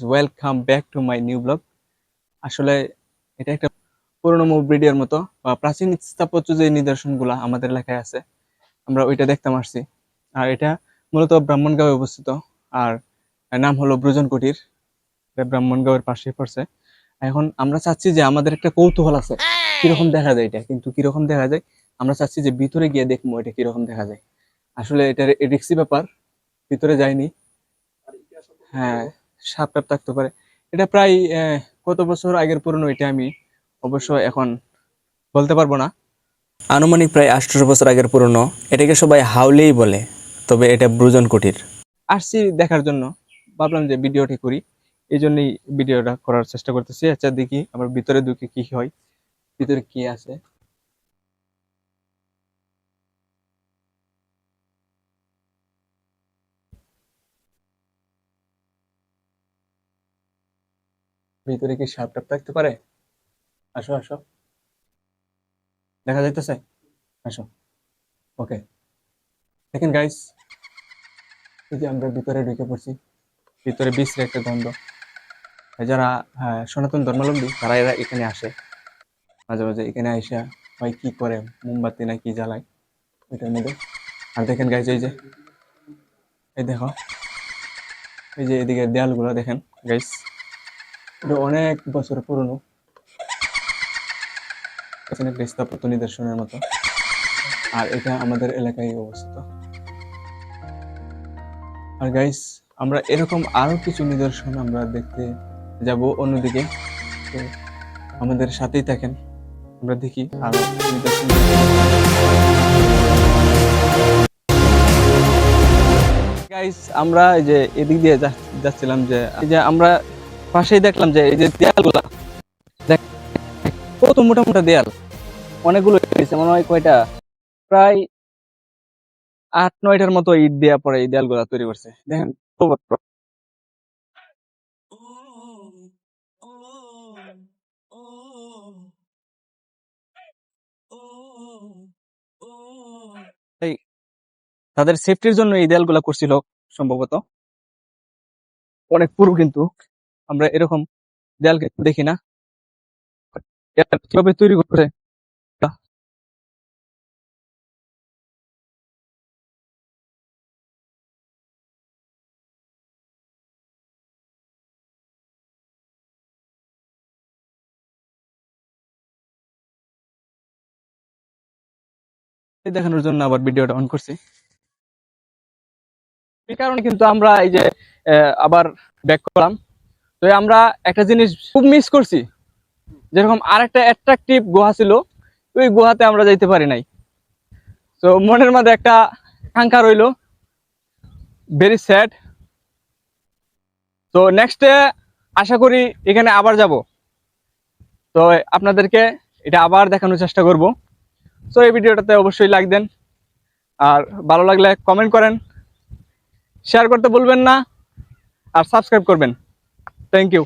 Welcome back to my new blog আসলে এটা একটা পুরোনো ভিডিওর মতো বা প্রাচীন স্থাপত্য যে নিদর্শনগুলো আমাদের এলাকায় আছে, আমরা ওইটা দেখতে আসছি। আর এটা মূলত ব্রাহ্মণগাঁওয়ে অবস্থিত। আর নাম হলো ব্রজন কুটির। এটা ব্রাহ্মণগাঁওয়ের পাশে পড়ছে। এখন আমরা চাচ্ছি যে আমাদের একটা কৌতূহল আছে। কীরকম দেখা যায় এটা? কিন্তু কীরকম দেখা যায়? আমরা চাচ্ছি যে ভিতরে গিয়ে দেখব এটা কীরকম দেখা যায়। আসলে এটা রিক্সি ব্যাপার ভিতরে যায়নি। হ্যাঁ। সাপ টাপ থাকতে পারে। এটা প্রায় কত বছর আগের পুরনো এটা আমি অবশ্য এখন বলতে পারব না। আনুমানিক প্রায় আঠারো বছর আগের পুরনো এটাকে সবাই হাউলেই বলে তবে এটা ব্রুজন কুটির। আসছি দেখার জন্য। ভাবলাম যে ভিডিওটি করি এই জন্যই ভিডিওটা করার চেষ্টা করতেছি। আচ্ছা দেখি আবার ভিতরে ঢুকে কি হয় ভিতরে কি আছে? ভিতরে কি সাপ টাপ থাকতে পারে? আসো আসো। দেখা যাইতেছে? আসো। ওকে। দেখেন গাইস এই যে আমরা ভিতরে ঢুকে পড়ছি ভিতরে বিশ্রের একটা গন্ধ। যারা হ্যাঁ, সনাতন ধর্মাবলম্বী তারা এরা এখানে আসে। মাঝে মাঝে এখানে আইসা ভাই কি করে মোমবাতি না কি জ্বালায় ওইটার মধ্যে। আর দেখেন গাইজ এই যে এই দেখো এই যে এদিকে দেয়ালগুলো দেখেন গাইস এটা অনেক বছর পুরনো। এখানে স্থাপত্য নিদর্শনের মতো। আর এটা আমাদের এলাকায় অবস্থিত। আর গাইস আমরা এরকম আরও কিছু নিদর্শন আমরা দেখতে যাব অন্যদিকে। তো আমাদের সাথেই থাকেন। আমরা দেখি আরও নিদর্শন। গাইস আমরা যে এদিক দিয়ে যাচ্ছিলাম যে আমরা পাশেই দেখলাম যে এই যে দেয়ালগুলা, দেখ, কত মোটা মোটা দেয়াল। অনেকগুলো হয়েছে, মনে হয় কয়টা? প্রায় আট, নয়টার মতো ইট দেওয়া পরে এই দেয়ালগুলা তৈরি করছে। দেখেন তাদের সেফটির জন্য এই দেয়ালগুলা করছিল সম্ভবত। অনেক পুরো কিন্তু। আমরা এরকম দেয়াল কিন্তু দেখি না। কীভাবে তৈরি করছে? দেখানোর জন্য আবার ভিডিওটা অন করছি। এই কারণে কিন্তু আমরা এই যে আবার ব্যাক করলাম। তো আমরা একটা জিনিস খুব মিস করছি। যেরকম আর একটা অ্যাট্রাকটিভ গুহা ছিল, ওই গুহাতে আমরা যাইতে পারি নাই। তো মনের মধ্যে একটা কাঙ্ক্ষা রইল। ভেরি স্যাড তো নেক্সটে আশা করি এখানে আবার যাব। তো আপনাদেরকে এটা আবার দেখানোর চেষ্টা করব। তো এই ভিডিওটাতে অবশ্যই লাইক দেন। আর ভালো লাগলে কমেন্ট করেন। শেয়ার করতে বলবেন না। আর সাবস্ক্রাইব করবেন। Thank you